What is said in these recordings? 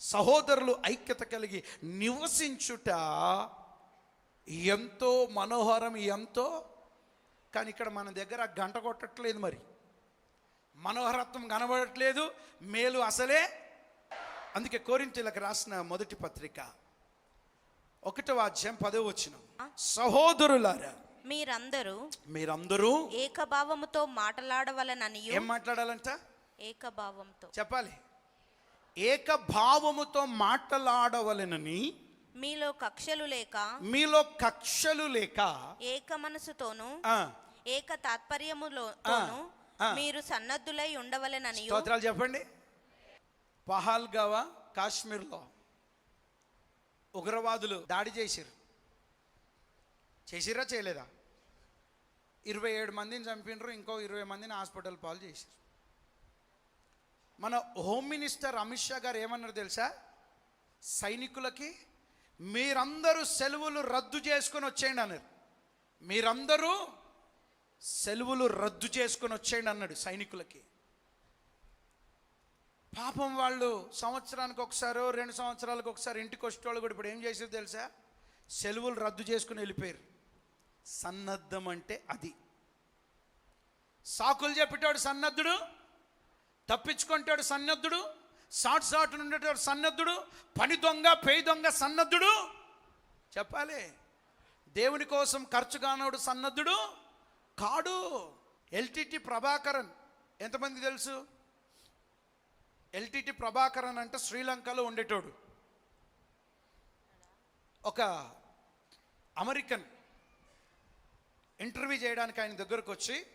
సహోదరులు ఐక్యత కలిగి నివసించుట ఎంతో మనోహరం ఎంతో. కానీ ఇక్కడ మన దగ్గర గంట కొట్టట్లేదు మరి. మనోహరత్వం కనబడట్లేదు మేలు అసలే. అందుకే కోరింతలకు రాసిన మొదటి పత్రిక ఒకటవ అధ్యాయం పదవ వచ్చిన సహోదరులారా మీరందరూ మీరందరూ ఏకభావముతో మాట్లాడవలననియు. ఏం మాట్లాడాలంట? ఏకభావంతో. చెప్పాలి. ఏకభావముతో మాట్లాడవలెనని మీలో కక్షలు లేక మీలో కక్షలు లేక ఏక మనసుతోను ఏక తాత్పర్యములోను ఆ. మీరు సన్నద్ధులై ఉండవలెననియు. స్తోత్రాలు చెప్పండి. పహాల్గావా కాశ్మీర్లో ఉగ్రవాదులు దాడి చేసిరు చేసిరా చేయలేదా? ఇరవై ఏడు మందిని చంపినరు ఇంకో ఇరవై మందిని హాస్పిటల్ పాలు చేసిరు మన హోమ్ మినిస్టర్ అమిత్ షా గారు ఏమన్నారు తెలుసా? సైనికులకి మీరందరూ సెలవులు రద్దు చేసుకొని వచ్చేయండి అన్నారు. మీరందరూ సెలవులు రద్దు చేసుకొని వచ్చేయండి అన్నాడు సైనికులకి. పాపం వాళ్ళు సంవత్సరానికి ఒకసారి రెండు సంవత్సరాలకు ఒకసారి ఇంటికి వచ్చేవాళ్ళు కూడా ఇప్పుడు ఏం చేసారు తెలుసా? సెలవులు రద్దు చేసుకుని వెళ్ళిపోయారు. సన్నద్ధం అంటే అది. సాకులు చెప్పేటాడు సన్నద్ధుడు తప్పించుకుంటాడు సన్నద్ధుడు సాట్ సాట్ ఉండేటాడు సన్నద్ధుడు పని దొంగ పేయి దొంగ సన్నద్ధుడు. చెప్పాలి. దేవుని కోసం ఖర్చు కానోడు సన్నద్ధుడు కాడు. ఎల్టీటీ ప్రభాకరన్ ఎంతమంది తెలుసు? ఎల్టీటీ ప్రభాకరన్ అంటే శ్రీలంకలో ఉండేటోడు. ఒక అమెరికన్ ఇంటర్వ్యూ చేయడానికి ఆయన దగ్గరకు వచ్చి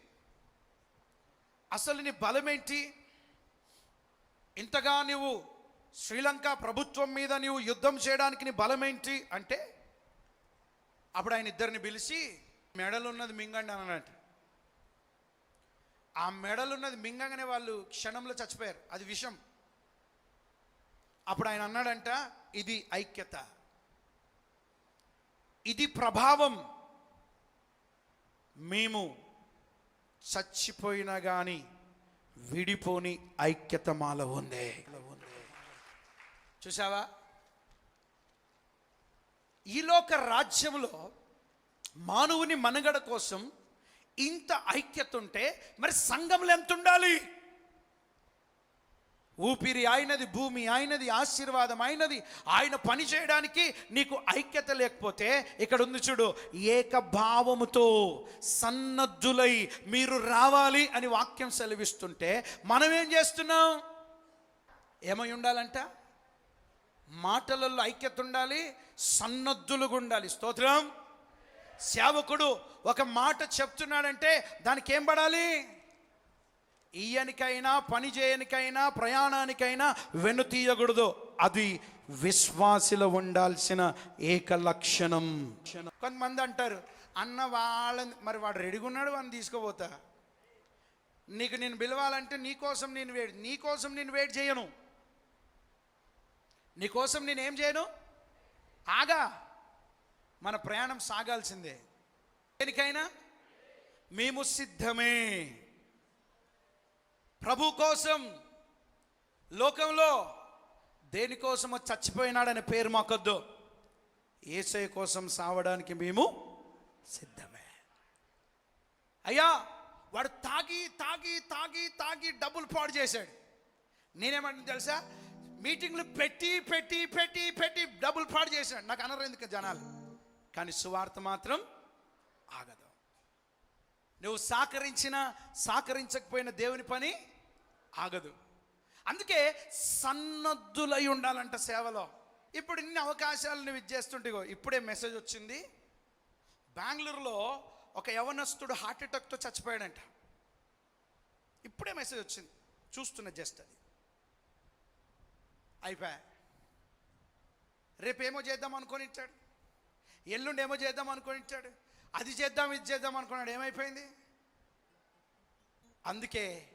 అసలు నీ బలమేంటి? ఇంతగా నీవు శ్రీలంక ప్రభుత్వం మీద నీవు యుద్ధం చేయడానికి నీ బలమేంటి అంటే అప్పుడు ఆయన ఇద్దరిని పిలిచి మెడలు ఉన్నది మింగండి అన్నట్టు ఆ మెడలు ఉన్నది మింగంగానే వాళ్ళు క్షణంలో చచ్చిపోయారు. అది విషం. అప్పుడు ఆయన అన్నాడంట ఇది ఐక్యత. ఇది ప్రభావం. మేము చచ్చిపోయినా కానీ విడిపోని ఐక్యత మాల ఉందే చూసావా ఈలోక రాజ్యంలో మానవుని మనుగడ కోసం ఇంత ఐక్యత ఉంటే మరి సంఘంలో ఎంత ఉండాలి? ఊపిరి ఆయనది భూమి ఆయనది ఆశీర్వాదం ఆయనది ఆయన పని చేయడానికి నీకు ఐక్యత లేకపోతే ఇక్కడ ఉంది చూడు ఏకభావముతో సన్నద్ధులై మీరు రావాలి అని వాక్యం సెలవిస్తుంటే మనం ఏం చేస్తున్నాం? ఏమై ఉండాలంట? మాటలలో ఐక్యత ఉండాలి సన్నద్ధులుగా ఉండాలి. స్తోత్రం. సేవకుడు ఒక మాట చెప్తున్నాడంటే దానికి ఏం పడాలి? ఈయనికైనా పని చేయనికైనా ప్రయాణానికైనా వెనుతీయకూడదు అది విశ్వాసిలో ఉండాల్సిన ఏక లక్షణం కొంతమంది అంటారు అన్న వాళ్ళని మరి వాడు రెడీగా ఉన్నాడు వాడిని తీసుకుపోతా. నీకు నేను పిలవాలంటే నీకోసం నేను వెయిట్ నీ కోసం నేను వెయిట్ చేయను. నీకోసం నేను ఏం చేయను? ఆగా. మన ప్రయాణం సాగాల్సిందే. దేనికైనా? మేము సిద్ధమే. ప్రభు కోసం లోకంలో దేనికోసమో చచ్చిపోయినాడనే పేరు మాకొద్దు. ఏసై కోసం సావడానికి మేము సిద్ధమే. అయ్యా వాడు తాగి తాగి తాగి తాగి డబ్బులు పాడు చేశాడు. నేనేమంటుంది తెలుసా? మీటింగ్లు పెట్టి పెట్టి పెట్టి పెట్టి డబ్బులు పాడు చేశాడు. నాకు అనరు ఎందుకు జనాలు? కానీ సువార్త మాత్రం ఆగదు. నువ్వు సహకరించినా సహకరించకపోయిన దేవుని పని ఆగదు. అందుకే సన్నద్ధులై ఉండాలంట సేవలో. ఇప్పుడు ఇన్ని అవకాశాలు నువ్వు ఇచ్చేస్తుంటేగో ఇప్పుడే మెసేజ్ వచ్చింది. బెంగళూరులో ఒక యవనస్తుడు హార్ట్ అటాక్తో చచ్చిపోయాడంట. ఇప్పుడే మెసేజ్ వచ్చింది. చూస్తున్న జస్ట్ అది. అయిపోయా? రేపేమో చేద్దాం అనుకొని ఇచ్చాడు. ఎల్లుండి ఏమో చేద్దాం అనుకొని ఇచ్చాడు. అది చేద్దాం ఇది చేద్దాం అనుకున్నాడు. ఏమైపోయింది? అందుకే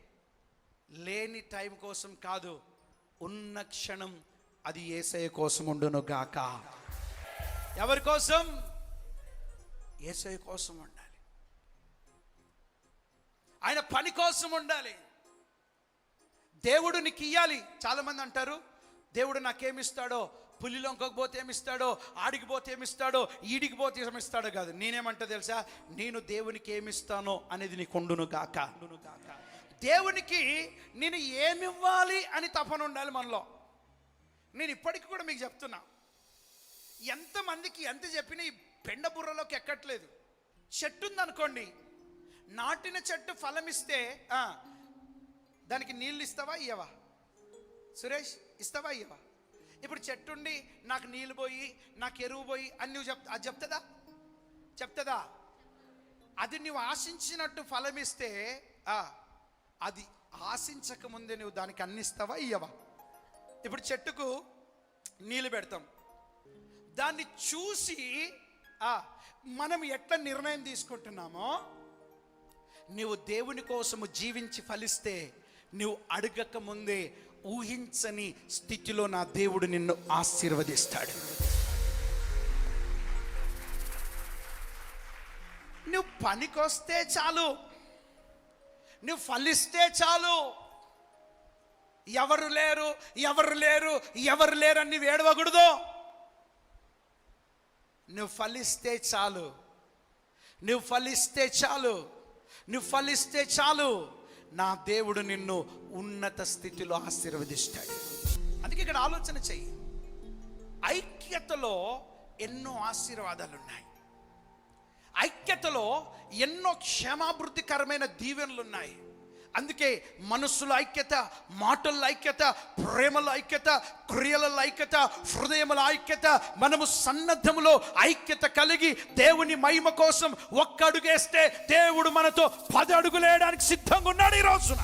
లేని టైం కోసం కాదు ఉన్న క్షణం అది ఏసయ కోసం ఉండును గాక. ఎవరి కోసం? ఏసయ కోసం ఉండాలి. ఆయన పని కోసం ఉండాలి. దేవుడు నీకు ఇయ్యాలి. చాలామంది అంటారు దేవుడు నాకేమిస్తాడో? పులిలోకి పోతే ఏమిస్తాడో? ఆడికి పోతే ఏమిస్తాడో? ఈడికి పోతే ఏమిస్తాడో కాదు. నేనేమంటా తెలుసా? నేను దేవునికి ఏమిస్తానో అనేది నీకుండును కాక కాక దేవునికి నేను ఏమివ్వాలి అని తపన ఉండాలి మనలో. నేను ఇప్పటికి కూడా మీకు చెప్తున్నా. ఎంతమందికి ఎంత చెప్పినా ఈ పెండ బుర్రలోకి ఎక్కట్లేదు. చెట్టు ఉందనుకోండి నాటిన చెట్టు ఫలం ఇస్తే దానికి నీళ్ళు ఇస్తావా ఇయ్యవా? సురేష్ ఇస్తావా ఇయ్యవా? ఇప్పుడు చెట్టుండి నాకు నీళ్ళు పోయి నాకు ఎరువు పోయి అని నువ్వు చెప్ అది చెప్తుందా? చెప్తుందా? అది నువ్వు ఆశించినట్టు ఫలమిస్తే ఆ, అది ఆశించక ముందే నువ్వు దానికి అన్నిస్తావా ఇయ్యవా? ఇప్పుడు చెట్టుకు నీళ్ళు పెడతాం. దాన్ని చూసి ఆ, మనం ఎట్లా నిర్ణయం తీసుకుంటున్నామో నువ్వు దేవుని కోసము జీవించి ఫలిస్తే నువ్వు అడగక ముందే ఊహించని స్థితిలో నా దేవుడు నిన్ను ఆశీర్వదిస్తాడు. నువ్వు పనికొస్తే చాలు. నువ్వు ఫలిస్తే చాలు. ఎవరు లేరు ఎవరు లేరు ఎవరు లేరు అని నువ్వు ఏడవకూడదు నువ్వు ఫలిస్తే చాలు. నువ్వు ఫలిస్తే చాలు. నువ్వు ఫలిస్తే చాలు. నా దేవుడు నిన్ను ఉన్నత స్థితిలో ఆశీర్వదిస్తాడు. అందుకే ఇక్కడ ఆలోచన చెయ్యి. ఐక్యతలో ఎన్నో ఆశీర్వాదాలు ఉన్నాయి ఐక్యతలో ఎన్నో క్షేమాభివృద్ధికరమైన దీవెనలు ఉన్నాయి అందుకే మనస్సుల ఐక్యత మాటల ఐక్యత ప్రేమల ఐక్యత క్రియల ఐక్యత హృదయముల ఐక్యత మనము సన్నద్ధములో ఐక్యత కలిగి దేవుని మహిమ కోసం ఒక్క అడుగేస్తే దేవుడు మనతో పది అడుగులేయడానికి సిద్ధంగా ఉన్నాడు ఈ రోజున.